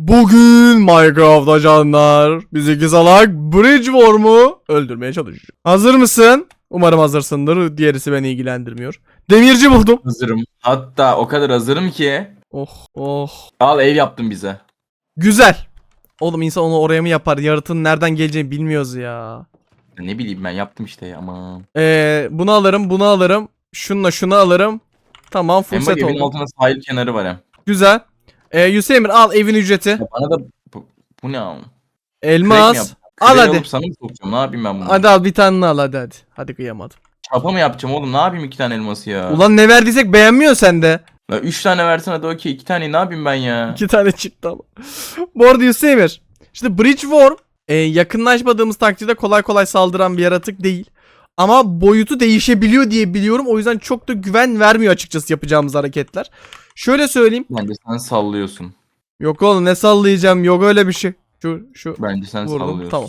Bugün Minecraft'ta canlar biz iki salak Bridge Worm'u öldürmeye çalışacağız. Hazır mısın? Umarım hazırsındır. Diğerisi beni ilgilendirmiyor. Demirci buldum. Hazırım. Hatta o kadar hazırım ki. Oh oh. Al ev yaptım bize. Güzel. Oğlum insan onu oraya mı yapar? Yaratığın nereden geleceğini bilmiyoruz ya. Ne bileyim ben yaptım işte ya aman. Ee, bunu alırım, bunu alırım. Şunla şunu alırım. Tamam full Hem bak set evin oldu. altında sahil kenarı var hem. Güzel. Ee, Hüseyin Emir, al evin ücreti. Ya bana da bu, bu ne oğlum? Elmas. Al hadi. Sana mı sokacağım? Ne yapayım ben bunu? Hadi al bir tane al hadi hadi. Hadi kıyamadım. Çapa mı yapacağım oğlum? Ne yapayım iki tane elması ya? Ulan ne verdiysek beğenmiyor sen de. Ya üç tane versen hadi okey. iki tane ne yapayım ben ya? İki tane çıktı ama. Bu arada Hüseyin Emir. İşte Bridge Worm e, yakınlaşmadığımız takdirde kolay kolay saldıran bir yaratık değil. Ama boyutu değişebiliyor diye biliyorum. O yüzden çok da güven vermiyor açıkçası yapacağımız hareketler. Şöyle söyleyeyim. Bence sen sallıyorsun. Yok oğlum ne sallayacağım. Yok öyle bir şey. Şu şu Bence sen vurdum. sallıyorsun. Tamam.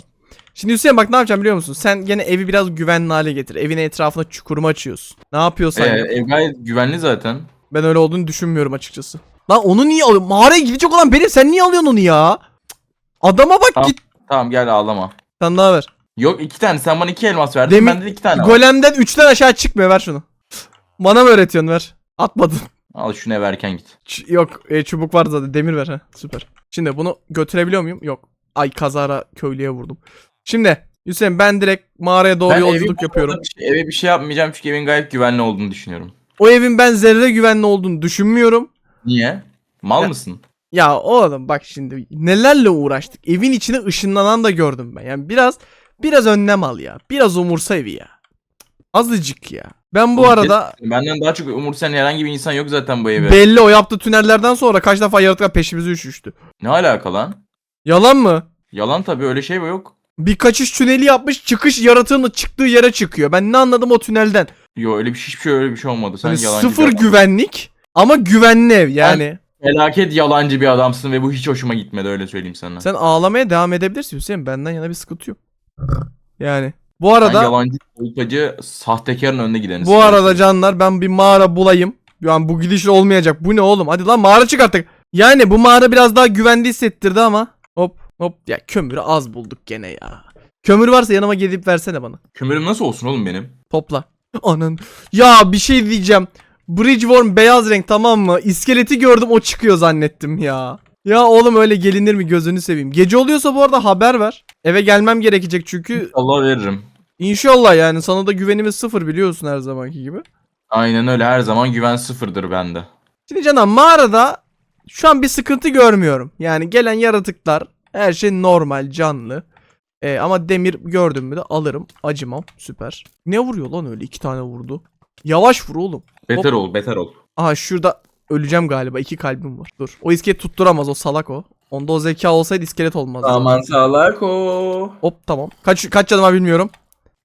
Şimdi Hüseyin bak ne yapacağım biliyor musun? Sen gene evi biraz güvenli hale getir. Evin etrafına çukurma açıyorsun. Ne yapıyorsan Ee, yap. ev gayet güvenli zaten. Ben öyle olduğunu düşünmüyorum açıkçası. Lan onu niye alıyorsun? Mağaraya gidecek olan benim. Sen niye alıyorsun onu ya? Adama bak Tamam. git. Tamam gel ağlama. Sen daha ver. Yok iki tane. Sen bana iki elmas verdin. Demin- Bende de iki tane var. Golemden 3'ten aşağı çıkmıyor. Ver şunu. Bana mı öğretiyorsun ver. Atmadın. Al şunu eve erken git. Ç- yok e, çubuk var zaten. Demir ver ha. Süper. Şimdi bunu götürebiliyor muyum? Yok. Ay kazara köylüye vurdum. Şimdi Hüseyin ben direkt mağaraya doğru Ben yolculuk yapıyorum. Bir şey- eve bir şey yapmayacağım çünkü evin gayet güvenli olduğunu düşünüyorum. O evin ben zerre güvenli olduğunu düşünmüyorum. Niye? Mal Ya- mısın? Ya oğlum bak şimdi nelerle uğraştık. Evin içine ışınlanan da gördüm ben. Yani biraz biraz önlem al ya. Biraz umursa evi ya. Azıcık ya. Ben bu arada Benden daha çok umursayan herhangi bir insan yok zaten bu eve. belli o yaptığı tünellerden sonra kaç defa yaratıklar peşimize üşüştü. ne alaka lan? Yalan mı? Yalan tabii öyle şey yok. Bir kaçış tüneli yapmış çıkış yaratığın çıktığı yere çıkıyor. Ben ne anladım o tünelden? Yo öyle bir şey hiçbir şey öyle bir şey olmadı. Sen Hani yalancı sıfır bir adam. güvenlik ama güvenli ev yani. Felaket yalancı bir adamsın ve bu hiç hoşuma gitmedi öyle söyleyeyim sana. Sen ağlamaya devam edebilirsin Hüseyin. Benden yana bir sıkıntı yok. Yani. Bu arada yalancı, kolpacı, sahtekarın önüne gidenisin. Bu arada canlar ben bir mağara bulayım. Yani bu gidişle olmayacak. Bu ne oğlum? Hadi lan mağara çıkarttık. Yani bu mağara biraz daha güvenli hissettirdi ama. Hop hop. Ya kömürü az bulduk gene ya. Kömür varsa yanıma gelip versene bana. Kömürüm nasıl olsun oğlum benim? Topla. Anan. Ya bir şey diyeceğim. Bridgeworm beyaz renk tamam mı? İskeleti gördüm o çıkıyor zannettim ya. Ya oğlum öyle gelinir mi gözünü seveyim. Gece oluyorsa bu arada haber ver. Eve gelmem gerekecek çünkü Allah veririm. İnşallah yani sana da güvenimiz sıfır biliyorsun her zamanki gibi. Aynen öyle her zaman güven sıfırdır bende. Şimdi canım mağarada şu an bir sıkıntı görmüyorum. Yani gelen yaratıklar her şey normal canlı. Ee, ama demir gördüm mü de alırım. Acımam. Süper. Ne vuruyor lan öyle? iki tane vurdu. Yavaş vur oğlum. Beter ol beter ol. Aha şurada öleceğim galiba. iki kalbim var. Dur. O iskelet tutturamaz o salak o. Onda o zeka olsaydı iskelet olmazdı. Aman salak o. Hop tamam. Kaç, kaç canım var bilmiyorum.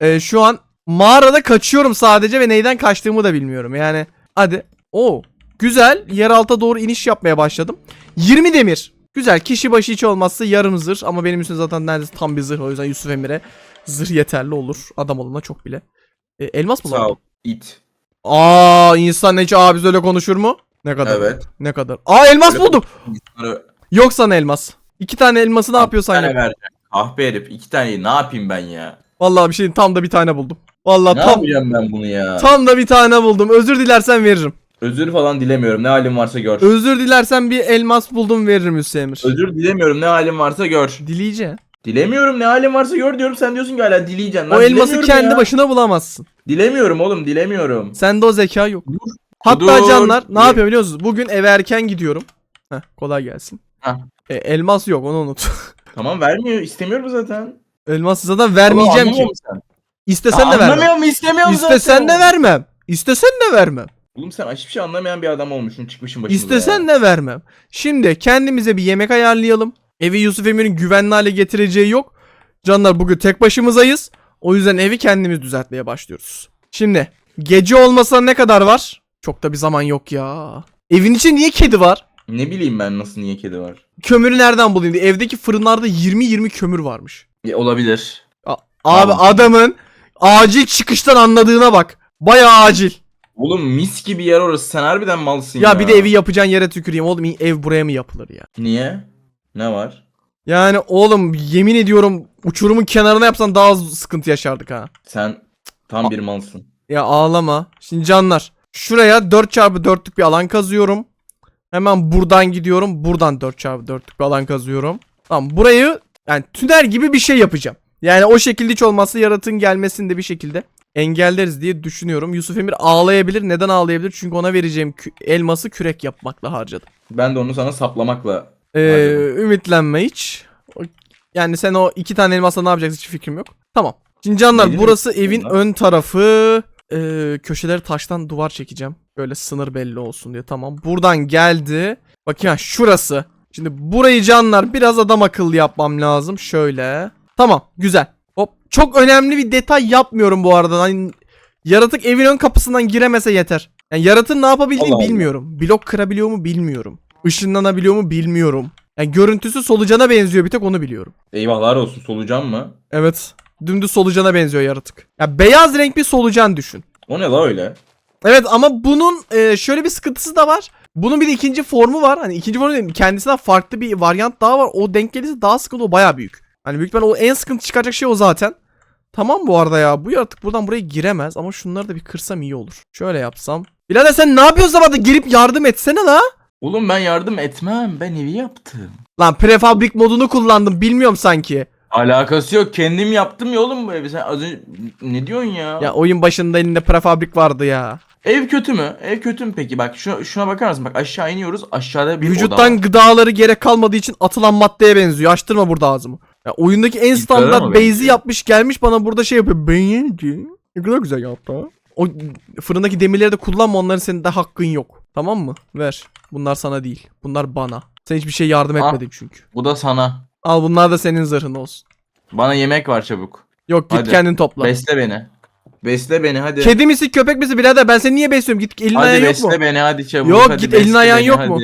Ee, şu an mağarada kaçıyorum sadece ve neyden kaçtığımı da bilmiyorum. Yani hadi. Oo güzel. Yeraltı doğru iniş yapmaya başladım. 20 demir. Güzel. Kişi başı hiç olmazsa yarım zırh. Ama benim üstümde zaten neredeyse tam bir zırh. O yüzden Yusuf Emir'e zırh yeterli olur. Adam olana çok bile. Ee, elmas mı Sağ ol. İt. Aa insan hiç abi öyle konuşur mu? Ne kadar? Evet. Ne kadar? Aa elmas Öyle buldum. İnsanlara Yok sana elmas. İki tane elması ne yapıyorsan tane yap. vereceğim. Herif. iki taneyi ne yapayım ben ya? Vallahi bir şeyin tam da bir tane buldum. Vallahi Ne tam yapacağım ben bunu ya? Tam da bir tane buldum. Özür dilersen veririm. Özür falan dilemiyorum. Ne halim varsa gör. Özür dilersen bir elmas buldum veririm Hüseyin Emir. Özür dilemiyorum. Ne halim varsa gör. Dileyeceğim. Dilemiyorum. Ne halim varsa gör diyorum. Sen diyorsun ki hala dileyeceksin. Lan O elması dilemiyorum kendi ya. başına bulamazsın. Dilemiyorum oğlum. Dilemiyorum. Sende o zeka yok. Hatta Dur. canlar ne yapıyor biliyor musunuz? Bugün eve erken gidiyorum. Heh, kolay gelsin. Heh. E, elmas yok onu unut. Tamam vermiyor. İstemiyorum zaten. Elmas zaten vermeyeceğim ki. musun İstesen sen? de vermem. Anlamıyor mu? İstemiyorum İstesen zaten. de vermem. İstesen de vermem. Oğlum sen hiçbir şey anlamayan bir adam olmuşsun. Çıkmışsın başımıza İstesen ya. de vermem. Şimdi kendimize bir yemek ayarlayalım. Evi Yusuf Emir'in güvenli hale getireceği yok. Canlar bugün tek başımızayız. O yüzden evi kendimiz düzeltmeye başlıyoruz. Şimdi gece olmasa ne kadar var? Çok da bir zaman yok ya. Evin içinde niye kedi var? Ne bileyim ben nasıl niye kedi var. Kömürü nereden bulayım diye. Evdeki fırınlarda 20-20 kömür varmış. Olabilir. A- Abi Tamam. adamın acil çıkıştan anladığına bak. Bayağı acil. Oğlum mis gibi yer orası. Sen harbiden malsın ya. Ya bir de evi yapacağın yere tüküreyim. Oğlum ev buraya mı yapılır ya? Niye? Ne var? Yani oğlum yemin ediyorum uçurumun kenarına yapsan daha az sıkıntı yaşardık ha. Sen tam bir malsın. Ya ağlama. Şimdi canlar. Şuraya 4x4'lük bir alan kazıyorum. Hemen buradan gidiyorum. Buradan 4x4'lük bir alan kazıyorum. Tamam burayı yani tünel gibi bir şey yapacağım. Yani o şekilde hiç olmazsa yaratığın gelmesini de bir şekilde engelleriz diye düşünüyorum. Yusuf Emir ağlayabilir. Neden ağlayabilir? Çünkü ona vereceğim kü- elması kürek yapmakla harcadım. Ben de onu sana saplamakla Ee, Harcadım. ümitlenme hiç. Yani sen o iki tane elmasla ne yapacaksın hiç fikrim yok. Tamam. Şimdi canlar Neydi burası peki evin ön tarafı. Ee, köşeleri taştan duvar çekeceğim. Böyle sınır belli olsun diye. Tamam. Buradan geldi. Bakayım ha şurası. Şimdi burayı canlar biraz adam akıllı yapmam lazım. Şöyle. Tamam. Güzel. Hop. Çok önemli bir detay yapmıyorum bu arada. Hani yaratık evin ön kapısından giremese yeter. Yani yaratığın ne yapabildiğini Allah Allah. bilmiyorum. Blok kırabiliyor mu bilmiyorum. Işınlanabiliyor mu bilmiyorum. Yani görüntüsü solucana benziyor bir tek onu biliyorum. eyvahlar olsun solucan mı? Evet. Dümdüz solucana benziyor yaratık. Ya beyaz renk bir solucan düşün. O ne la öyle? Evet ama bunun e, şöyle bir sıkıntısı da var. Bunun bir de ikinci formu var. Hani ikinci formu değil, kendisinden farklı bir varyant daha var. O denk gelirse daha sıkıntı o baya büyük. Hani büyük ihtimalle o en sıkıntı çıkaracak şey o zaten. Tamam bu arada ya. Bu yaratık buradan buraya giremez ama şunları da bir kırsam iyi olur. Şöyle yapsam. Birader sen ne yapıyorsun sabahda gelip yardım etsene la. Oğlum ben yardım etmem. Ben evi yaptım. Lan prefabrik modunu kullandım bilmiyorum sanki. Alakası yok. Kendim yaptım ya oğlum bu evi. Sen az önce ne diyorsun ya? Ya oyun başında elinde prefabrik vardı ya. Ev kötü mü? Ev kötü mü peki? Bak şu, şuna bakar mısın? Bak aşağı iniyoruz. Aşağıda bir oda Vücuttan var. gıdaları gerek kalmadığı için atılan maddeye benziyor. Açtırma burada ağzımı. Ya oyundaki en standart base'i yapmış gelmiş bana burada şey yapıyor. Beğendi. Ne kadar güzel yaptı. ha. O fırındaki demirleri de kullanma onların senin de hakkın yok. Tamam mı? Ver. Bunlar sana değil. Bunlar bana. Sen hiçbir şey yardım Ah. etmedin çünkü. Bu da sana. Al bunlar da senin zırhın olsun. Bana yemek var çabuk. Yok git Hadi. kendin topla. Besle beni. Besle beni hadi. Kedi misin köpek misin birader ben seni niye besliyorum? Git elin hadi ayağın yok besle mu? beni hadi çabuk. Yok, hadi git, besle elin ayağın beni, yok hadi. mu?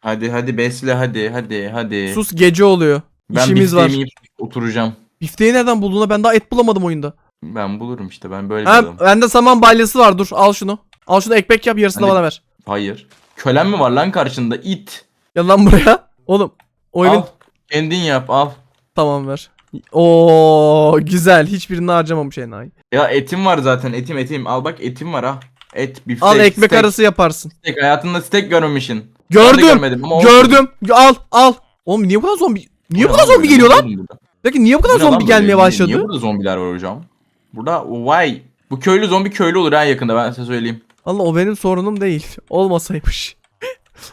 Hadi hadi besle hadi hadi hadi. Sus gece oluyor. ben İşimiz var. bifteğimi yiyip oturacağım. Bifteği nereden bulduğuna ben daha et bulamadım oyunda. Ben bulurum işte ben böyle bir Ha, adamım. bende saman balyası var dur al şunu. Al şunu ekmek yap yarısını Hani- bana ver. Hayır. Kölen mi var lan karşında? it. Gel lan buraya. Oğlum o evin Al. Kendin yap al. tamam ver. Oo güzel hiçbirini harcamamış enayi. Ya etim var zaten etim etim. Al bak etim var ha. Et, biftek, Al ekmek steak, arası yaparsın. steak. Hayatında steak görmemişsin. Gördüm. görmedim ama olsun. Gördüm. Al al. Oğlum niye bu kadar zombi? Niye bu kadar zombi geliyor lan? Peki niye bu kadar zombi gelmeye başladı? Niye burada zombiler var hocam? Burada vay. Bu köylü zombi köylü olur ha yakında ben size söyleyeyim. Allah o benim sorunum değil. Olmasaymış.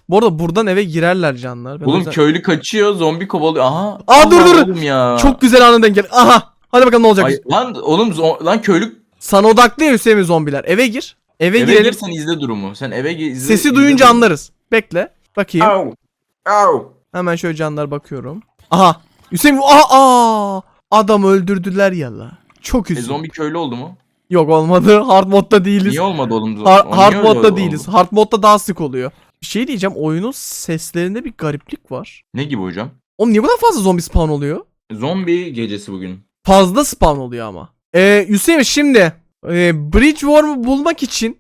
Bu arada buradan eve girerler canlar. Ben Oğlum yüzden- köylü kaçıyor zombi kovalıyor. Aha. Aa, dur, dur. Ya. Çok güzel anı denk gel. Aha. Hadi bakalım ne olacak. Ay, lan oğlum zo- lan köylü Sana odaklı ya Hüseyin zombiler. Eve gir. Eve, eve girelim. gir sen izle durumu. Sen eve gir izle. Sesi izle duyunca durumu. anlarız. Bekle. Bakayım. Au. Au. Hemen şöyle canlar bakıyorum. Aha. Hüseyin aa, aa adam öldürdüler ya la. Çok E, üzüldüm. zombi köylü oldu mu? Yok olmadı. Hard modda değiliz. Niye olmadı oğlum? Har- hard modda oldu? değiliz. Hard modda daha sık oluyor. Bir şey diyeceğim. Oyunun seslerinde bir gariplik var. Ne gibi hocam? Oğlum niye bu kadar fazla zombi spawn oluyor? Zombi gecesi bugün. Fazla spawn oluyor ama. Ee, Hüseyin şimdi e, Bridge Worm'u bulmak için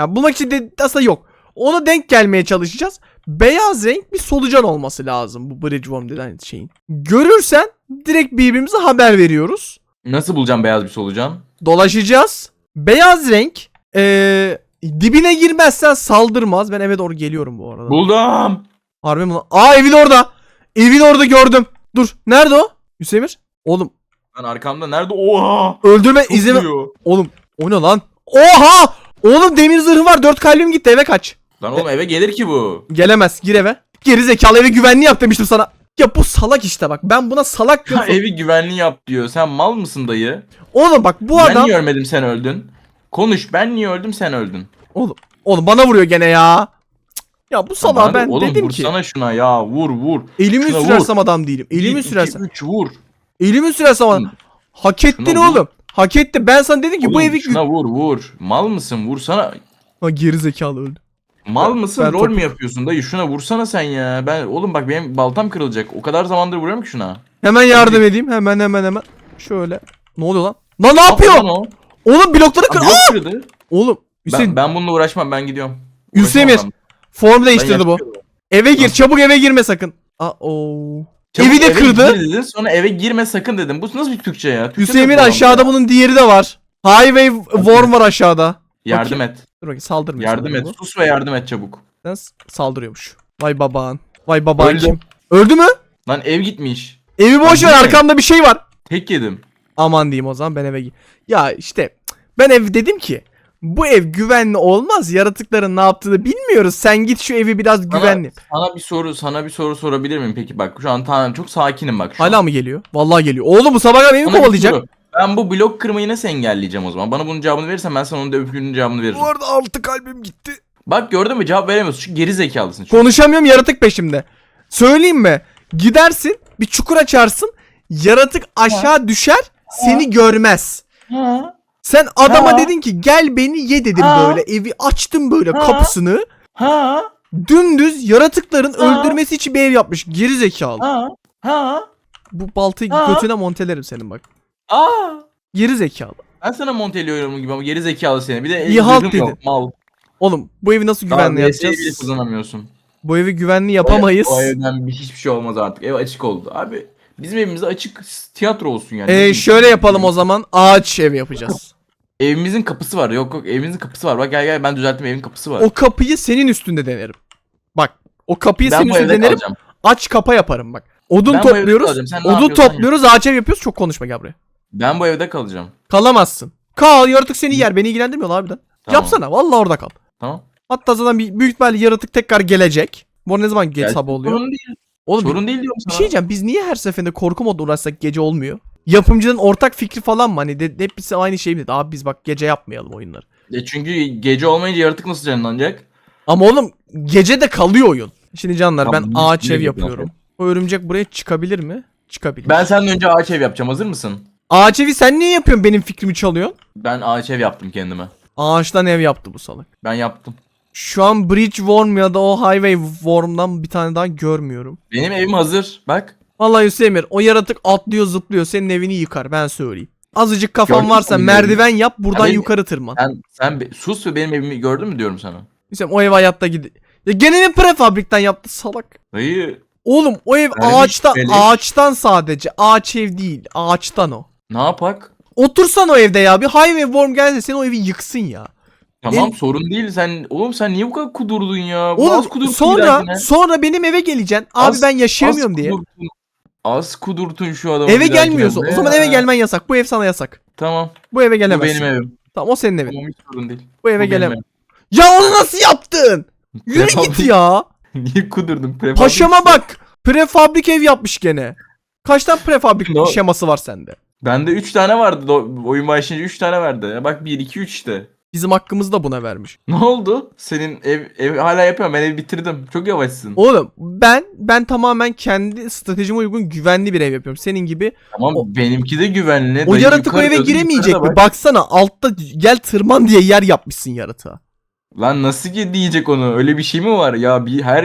ya bulmak için de aslında yok. Ona denk gelmeye çalışacağız. Beyaz renk bir solucan olması lazım bu Bridge Worm denen şeyin. Görürsen direkt birbirimize haber veriyoruz. Nasıl bulacağım beyaz bir solucan? Dolaşacağız. Beyaz renk ee, dibine girmezsen saldırmaz. Ben eve doğru geliyorum bu arada. Buldum. Harbi mi lan? Aa evin orada. Evin orada gördüm. Dur. Nerede o? Hüsemir? Oğlum Lan arkamda nerede? Oha. öldürme Çok izin vuruyor. Oğlum o ne lan? Oha! Oğlum demir zırhı var. 4 kalbim gitti. Eve kaç. Lan oğlum eve gelir ki bu. Gelemez. Gir eve. Geri zekalı eve güvenli yap demiştim sana. Ya bu salak işte bak. Ben buna salak diyorum. evi güvenli yap diyor. Sen mal mısın dayı? Oğlum bak bu ben adam. niye ölmedim sen öldün? Konuş ben niye öldüm sen öldün. Oğlum, oğlum bana vuruyor gene ya. Cık. Ya bu salağa Bana ben oğlum, dedim ki. vursana şuna ya vur vur. Elimi şuna vur. sürersem adam değilim. Elimi sürersem. üç vur. Elimi sürersem adam. Hak ettin Şuna vur. oğlum. Hak etti. Ben sana dedim ki bu Oğlum, evi... şuna vur vur. Mal mısın vursana. Ha, geri zekalı öldü. Mal Ben- mısın ben rol mü yapıyorsun dayı şuna vursana sen ya. Ben oğlum bak benim baltam kırılacak. O kadar zamandır vuruyorum ki şuna. Hemen yardım edeyim. Hemen hemen hemen. Şöyle. Ne oluyor lan? Lan ne yapıyor? Lan o. Oğlum blokları kır. Aa, blok kırdı. Oğlum Hüseyin Ben, ben bununla uğraşmam ben gidiyorum. Hüseyin Uğraşamam form değiştirdi bu. Eve gir. Nasıl? Çabuk eve girme sakın. Aa oo. Evi de eve kırdı. gir dedin, sonra eve girme sakın dedim. Bu nasıl bir Türkçe ya? Türkçe Hüseyin nasıl aşağıda ya? bunun diğeri de var. Highway Worm var aşağıda. Yardım et. Dur bakayım saldırmıyor. Yardım sanırım et. bu. Sus ve yardım et çabuk. S- saldırıyormuş. Vay babağın. Vay babağın Öldü. kim? Öldü mü? Lan ev gitmiş. Evi boş ver Öldü mü? arkamda bir şey var. Tek yedim. Aman diyeyim o zaman ben eve gi- Ya işte ben ev dedim ki bu ev güvenli olmaz. Yaratıkların ne yaptığını bilmiyoruz. Sen git şu evi biraz güvenli. Sana, bir soru sana bir soru sorabilir miyim peki bak şu an tamam çok sakinim bak şu an. Hala mı geliyor? Vallahi geliyor. Oğlum bu sabah kadar Sana bir kovalayacak. soru. Ben bu blok kırmayı nasıl engelleyeceğim o zaman? Bana bunun cevabını verirsen ben sana onun da öbürünün cevabını veririm. arada altı kalbim gitti. Bak gördün mü cevap veremiyorsun çünkü geri zekalısın. Çünkü. Konuşamıyorum yaratık peşimde. Söyleyeyim mi? Gidersin bir çukur açarsın. Yaratık aşağı düşer seni görmez. Ha? Sen adama Ha. dedin ki gel beni ye dedim Ha. böyle. Evi açtım böyle Ha. kapısını. Ha? Dümdüz yaratıkların Ha. öldürmesi için bir ev yapmış. Geri zekalı. Ha? Ha? Bu baltayı Ha. götüne montelerim senin bak. Aa! Geri zekalı. Ben sana monteliyorum gibi ama geri zekalı seni. Bir de İyi halt zırhım yok, dedin. Mal. Oğlum bu evi nasıl güvenli Daha VS'yi bile yapacağız? kullanamıyorsun. Bu evi güvenli yapamayız. O, evden bir hiçbir şey olmaz artık. Ev açık oldu. Abi bizim evimizde açık tiyatro olsun yani. Ee, şöyle yapalım o zaman. Ağaç ev yapacağız. Evimizin kapısı var. Yok yok evimizin kapısı var. Bak gel gel ben düzelttim evin kapısı var. O kapıyı senin üstünde denerim. Bak o kapıyı ben senin bu üstünde evde denerim. kalacağım. Aç kapa yaparım bak. Odun Ben bu evde topluyoruz. Sen ne Odun yapıyorsan yap. topluyoruz. Ağaç ev yapıyoruz. Çok konuşma gel buraya. Ben bu evde kalacağım. Kalamazsın. Kal yaratık seni yer. Beni ilgilendirmiyor lan harbiden. Tamam. Yapsana. Vallahi orada kal. Tamam. Hatta zaten bir, büyük ihtimalle yaratık tekrar gelecek. Bu ne zaman geç Gelsin. sabah oluyor? Sorun değil. Oğlum Sorun değil diyorum bir sana. şey diyeceğim. Biz niye her seferinde korku modu uğraşsak gece olmuyor? Yapımcının ortak fikri falan mı? Hani de, hepsi aynı şey mi dedi? Abi biz bak gece yapmayalım oyunları. E çünkü gece olmayınca yaratık nasıl canlanacak? Ama oğlum gece de kalıyor oyun. Şimdi canlar ben Tamam, biz ağaç ev yapıyoruz? yapıyorum. O örümcek buraya çıkabilir mi? Çıkabilir. Ben senden önce ağaç ev yapacağım. Hazır mısın? Ağaç evi sen niye yapıyorsun benim fikrimi çalıyorsun? Ben ağaç ev yaptım kendime. Ağaçtan ev yaptı bu salak. Ben yaptım. Şu an Bridge Worm ya da o Highway Worm'dan bir tane daha görmüyorum. Benim evim hazır. Bak. Vallahi Hüseyin o yaratık atlıyor zıplıyor senin evini yıkar ben söyleyeyim. Azıcık kafan Gördün mü varsa benim merdiven yap buradan benim- yukarı tırman. Sen sen be- sus ve benim evimi gördün mü diyorum sana. Hüseyin o ev hayatta gidi. Ya gene mi prefabrikten yaptı salak? Dayı Oğlum o ev Vermiş ağaçtan beleş. ağaçtan sadece. Ağaç ev değil. Ağaçtan o. ne yapak? Otursan o evde ya. Bir Highway Worm gelse seni o evi yıksın ya. Tamam El- sorun değil. Sen oğlum sen niye bu kadar kudurdun ya? Bu Oğlum az bir sonra dahakine. sonra benim eve geleceksin. Abi Az- ben yaşayamıyorum Az diye. kudurtun. Az kudurtun şu adamı. Eve bir dahakine. gelmiyorsun. O zaman eve gelmen yasak. Bu ev sana yasak. Tamam. Bu eve Bu gelemezsin. benim evim. Tamam o senin evin. Tamam hiç sorun değil. Bu eve benim gelemem. evim. Ya onu nasıl yaptın? Yürü Prefabrik- git ya. Niye kudurdun? Prefabrik- Paşama bak. Prefabrik ev yapmış gene. Kaç tane prefabrik Ne o- şeması var sende? Bende 3 tane vardı. Do- Oyun başlayınca 3 tane. Ya bak 1 2 3 işte. Bizim hakkımızı da buna vermiş. Ne oldu? Senin ev, ev hala yapıyorum. Ben evi bitirdim. Çok yavaşsın. Oğlum ben ben tamamen kendi stratejime uygun güvenli bir ev yapıyorum. Senin gibi Tamam o- benimki de güvenli. o Dayı yaratık o eve giremeyecek mi? bak. Baksana altta gel tırman diye yer yapmışsın yaratığa. Lan nasıl diyecek onu? Öyle bir şey mi var? Ya bir her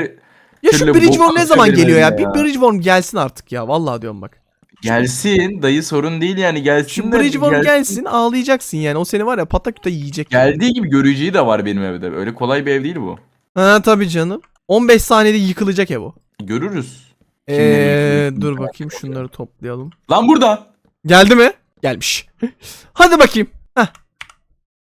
Ya şu Bridgeworm ne zaman geliyor ya? ya. Bir Bridgeworm gelsin artık ya. Vallahi diyorum bak. Gelsin. Dayı sorun değil yani gelsin Şu de Bridgeworm gelsin ağlayacaksın yani. O seni var ya pataküte yiyecek. Geldiği gibi göreceği de var benim evde. Öyle kolay bir ev değil bu. Ha tabii canım. 15 saniyede yıkılacak ev o. Görürüz. Eee dur bakayım şunları toplayalım. Lan burada. Geldi mi? Gelmiş. Hadi bakayım. Heh.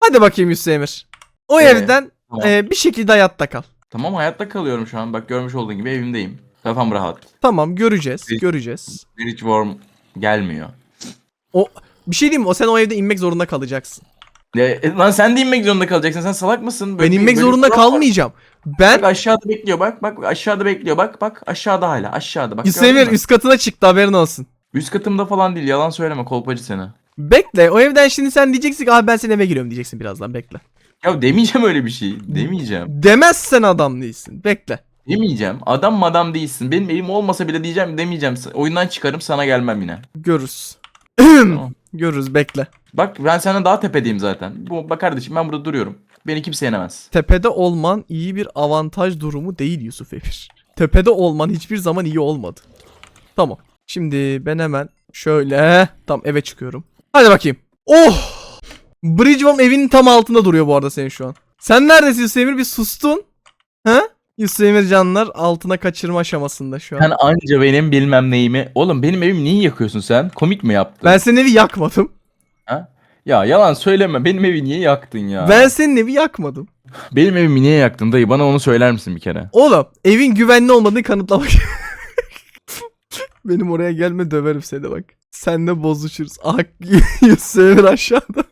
Hadi bakayım Hüseyin Emir. O Ee, evden tamam. e, bir şekilde hayatta kal. Tamam hayatta kalıyorum şu an. Bak görmüş olduğun gibi evimdeyim. Kafam rahat. Tamam göreceğiz. Bir- Göreceğiz. Bridgeworm gelmiyor. O bir şey diyeyim mi? O sen o evde inmek zorunda kalacaksın. Ya, e, lan sen de inmek zorunda kalacaksın. Sen salak mısın? Ben bir- inmek bir zorunda kural var. kalmayacağım. Ben Bak aşağıda bekliyor bak. Bak aşağıda bekliyor bak. Bak aşağıda hala. Aşağıda bak. Gördün mü? üst katına çıktı haberin olsun. Üst katımda falan değil. Yalan söyleme kolpacı seni. Bekle o evden şimdi sen diyeceksin ki abi ben senin eve giriyorum diyeceksin birazdan bekle. Ya demeyeceğim öyle bir şey. Demeyeceğim. Demezsen adam değilsin. Bekle. Demeyeceğim. Adam madam değilsin. Benim evim olmasa bile diyeceğim demeyeceğim. Oyundan çıkarım sana gelmem yine. Görürüz. Tamam. Görürüz bekle. Bak ben senden daha tepedeyim zaten. Bu, bak kardeşim ben burada duruyorum. Beni kimse yenemez. Tepede olman iyi bir avantaj durumu değil Yusuf Emir. Tepede olman hiçbir zaman iyi olmadı. Tamam. Şimdi ben hemen şöyle tam eve çıkıyorum. Hadi bakayım. Oh! Bridgeworm evinin tam altında duruyor bu arada senin şu an. Sen neredesin Yusuf Emir? Bir sustun. Yusuf Emir Canlar altına kaçırma aşamasında şu an. Sen anca benim bilmem neyimi. Oğlum benim evimi niye yakıyorsun sen? Komik mi yaptın? Ben senin evi yakmadım. Ha? Ya yalan söyleme. Benim evi niye yaktın ya? Ben senin evi yakmadım. Benim evimi niye yaktın dayı? Bana onu söyler misin bir kere? Oğlum evin güvenli olmadığını kanıtlamak. Benim oraya gelme döverim seni bak. Sen de bozuşuruz. Ah Yusuf Emir aşağıda.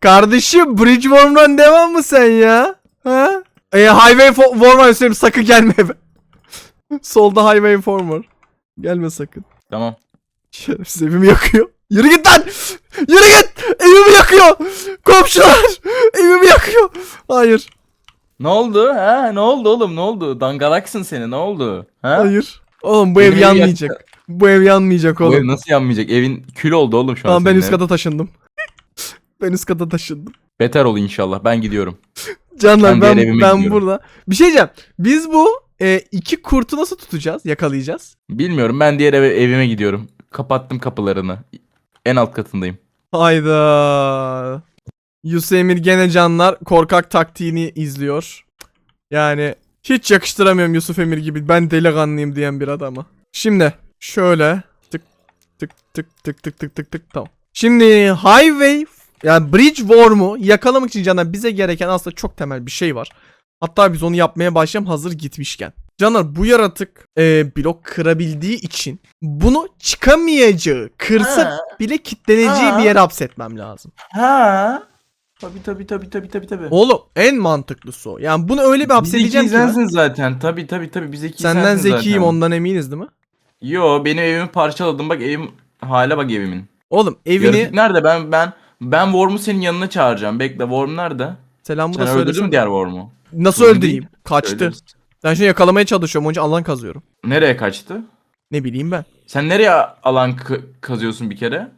Kardeşim Bridgeworm'dan devam mı sen ya? Ha? E, highway fo- Warmer Yusuf Emir sakın gelme eve. Solda Highway Former. Gelme sakın. Tamam. Şerefsiz evimi yakıyor. Yürü git lan! Yürü git! Evimi yakıyor! Komşular! Evimi yakıyor! Hayır. Ne oldu? Ha? Ne oldu oğlum? Ne oldu? Dangalaksın seni. Ne oldu? Ha? Hayır. Oğlum bu ev yanmayacak. Bu ev yanmayacak Bu oğlum. ev nasıl yanmayacak? Evin kül oldu oğlum şu an. Tamam ben senin üst ev. kata taşındım. Ben üst kata taşındım. Beter ol inşallah. Ben gidiyorum. Canlar Ben ben, ben burada. Bir şey diyeceğim. Biz bu e, iki kurtu nasıl tutacağız? Yakalayacağız. Bilmiyorum. Ben diğer eve, evime gidiyorum. Kapattım kapılarını. En alt katındayım. Hayda. Yusuf Emir gene canlar korkak taktiğini izliyor. Yani hiç yakıştıramıyorum Yusuf Emir gibi ben delikanlıyım diyen bir adama. Şimdi şöyle tık tık tık tık tık tık tık tık tamam. Şimdi highway yani bridge worm'u yakalamak için canlar bize gereken aslında çok temel bir şey var. Hatta biz onu yapmaya başlayalım hazır gitmişken. Canlar bu yaratık e, blok kırabildiği için bunu çıkamayacağı, kırsa Ha. bile kitleneceği Ha. bir yere hapsetmem lazım. Ha? Tabii tabii tabii tabii tabii tabii. Oğlum en mantıklısı o. Yani bunu öyle bir hapsedeceğim ki. sensin zaten. Tabii tabii tabii. Biz zeki Senden zekiyim zaten. ondan eminiz değil mi? Yo benim evimi parçaladım. Bak evim hale bak evimin. Oğlum evini Yaratık nerede? Ben ben ben Worm'u senin yanına çağıracağım. Bekle Worm nerede? selamı Sen da öldürdün söylesene. mü diğer Worm'u? Nasıl Sorun öldüreyim? değil. Kaçtı. Söyleriz. Ben şimdi yakalamaya çalışıyorum. Onun için alan kazıyorum. Nereye kaçtı? Ne bileyim ben. Sen nereye alan k- kazıyorsun bir kere?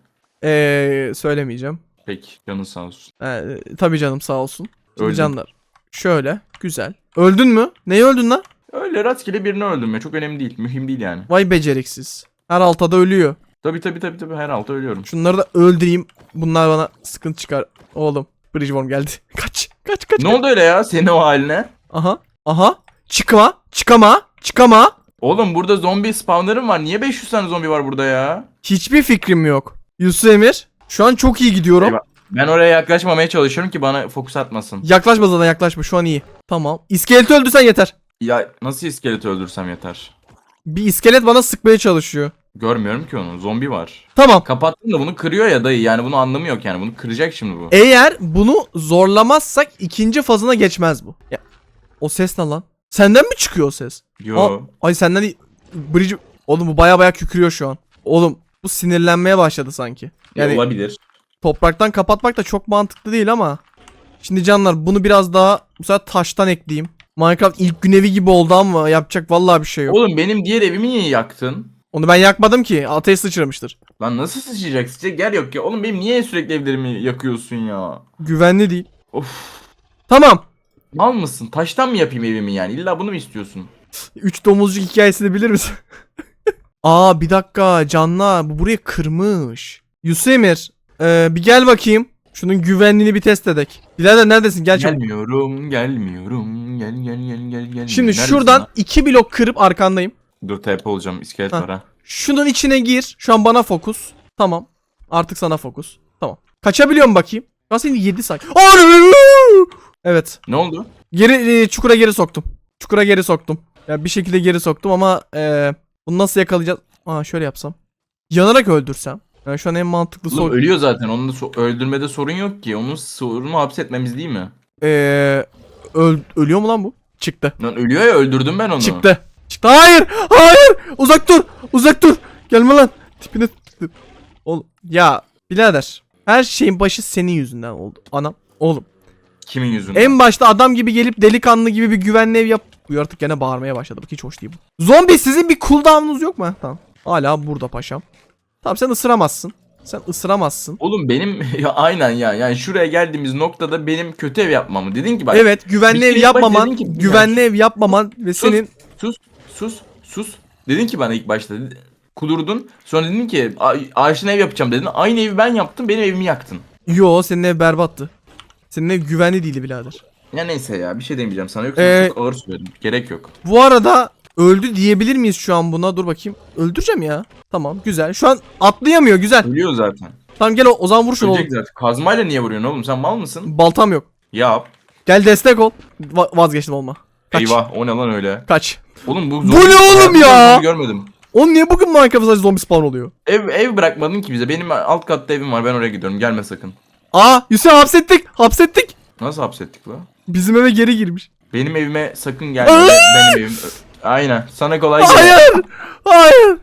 Eee söylemeyeceğim. Peki canın sağ olsun. Ee, tabii canım sağ olsun. Şimdi Öldüm. canlar. Şöyle. Güzel. Öldün mü? Neye öldün lan? Öyle rastgele birini öldürme. Çok önemli değil. Mühim değil yani. Vay beceriksiz. Her altada ölüyor. Tabii tabii tabii tabii her altı ölüyorum. Şunları da öldüreyim. Bunlar bana sıkıntı çıkar. Oğlum. Bridgeworm geldi. Kaç. Kaç kaç. Ne oldu öyle ya senin o haline? Aha. Aha. Çıkma. Çıkama. Çıkama. Oğlum burada zombi spawner'ım var. Niye 500 tane zombi var burada ya? Hiçbir fikrim yok. Yusuf Emir. Şu an çok iyi gidiyorum. Eyvah. Ben oraya yaklaşmamaya çalışıyorum ki bana fokus atmasın. Yaklaşma zaten yaklaşma. Şu an iyi. Tamam. İskeleti öldürsen yeter. Ya nasıl iskeleti öldürsem yeter. Bir iskelet bana sıkmaya çalışıyor. Görmüyorum ki onu. Zombi var. Tamam. Kapattım da bunu kırıyor ya dayı. Yani bunu anlamı yok yani. Bunu kıracak şimdi bu. Eğer bunu zorlamazsak ikinci fazına geçmez bu. Ya. O ses ne lan? Senden mi çıkıyor o ses? Yo. Aa, ay senden değil. Bridge... Oğlum bu baya baya kükürüyor şu an. Oğlum bu sinirlenmeye başladı sanki. Yani olabilir. topraktan kapatmak da çok mantıklı değil ama. Şimdi canlar bunu biraz daha bu sefer taştan ekleyeyim. Minecraft ilk gün evi gibi oldu ama yapacak vallahi bir şey yok. Oğlum benim diğer evimi niye yaktın? Onu ben yakmadım ki. Ateş sıçramıştır. Lan nasıl sıçrayacak? Sıçacak yer yok ya. Oğlum benim niye sürekli evlerimi yakıyorsun ya? Güvenli değil. Of. Tamam. Mal mısın? Taştan mı yapayım evimi yani? İlla bunu mu istiyorsun? Üç domuzcuk hikayesini bilir misin? Aa bir dakika canlar bu burayı kırmış. Yusuf Emir ee, bir gel bakayım. Şunun güvenliğini bir test edek. Birader neredesin? Gel çabuk. Gelmiyorum, gelmiyorum. Gel gel gel gel gel. Şimdi Neredesin şuradan lan? iki blok kırıp arkandayım. Dur TP olacağım. İskelet Ha. var ha. Şunun içine gir. Şu an bana fokus. Tamam. Artık sana fokus. Tamam. Kaçabiliyor mu bakayım? Ben seni 7 say. Evet. Ne oldu? Geri e, çukura geri soktum. Çukura geri soktum. Ya bir şekilde geri soktum ama e, bunu nasıl yakalayacağız? Aa şöyle yapsam. Yanarak öldürsem. Yani şu an en mantıklı Oğlum sor. ölüyor zaten. Onun da so- öldürmede sorun yok ki. Onun sorunu hapsetmemiz değil mi? E, öl- ölüyor mu lan bu? Çıktı. Lan ölüyor ya öldürdüm ben onu. Çıktı. Çıktı. Hayır! Hayır! Uzak dur! Uzak dur! Gelme lan! Tipine Oğlum ya birader. Her şeyin başı senin yüzünden oldu. Anam. Oğlum. Kimin yüzünden? En başta adam gibi gelip delikanlı gibi bir güvenli ev yap. Bu yaratık gene bağırmaya başladı. Bak hiç hoş değil bu. Zombi sizin bir cooldown'unuz yok mu? Heh, Tamam. Hala burada paşam. Tamam sen ısıramazsın. Sen ısıramazsın. Oğlum benim ya aynen ya. Yani şuraya geldiğimiz noktada benim kötü ev yapmamı dedin ki bak. evet güvenli ev yapmaman, ki- güvenli ev yapmaman ve Sus, senin sus sus sus. Dedin ki bana ilk başta. Kudurdun. Sonra dedin ki "A- ağaçtan ev yapacağım dedin. Aynı evi ben yaptım. Benim evimi yaktın. yo senin ev berbattı. Senin ev güvenli değildi birader. Ya neyse ya bir şey demeyeceğim sana yoksa Ee, çok ağır söyledim. Gerek yok. Bu arada öldü diyebilir miyiz şu an buna? Dur bakayım. Öldüreceğim ya. Tamam güzel. Şu an atlayamıyor güzel. Ölüyor zaten. Tamam gel o, o zaman vur şunu oğlum. Ölecek zaten. Kazmayla niye vuruyorsun oğlum sen mal mısın? Baltam yok. Yap. Gel destek ol. Va- vazgeçtim olma. Kaç. Eyvah o ne lan öyle. Kaç. Oğlum bu Bu ne oğlum ya? hayatımda Görmedim. Oğlum niye bugün Minecraft'ta sadece zombi spawn oluyor? Ev ev bırakmadın ki bize. Benim alt katta evim var. Ben oraya gidiyorum. Gelme sakın. Aa Hüseyin hapsettik. Hapsettik. Nasıl hapsettik la? Bizim eve geri girmiş. Benim evime sakın gelme. Benim evim. Aynen. Sana kolay gelsin. Hayır. Hayır.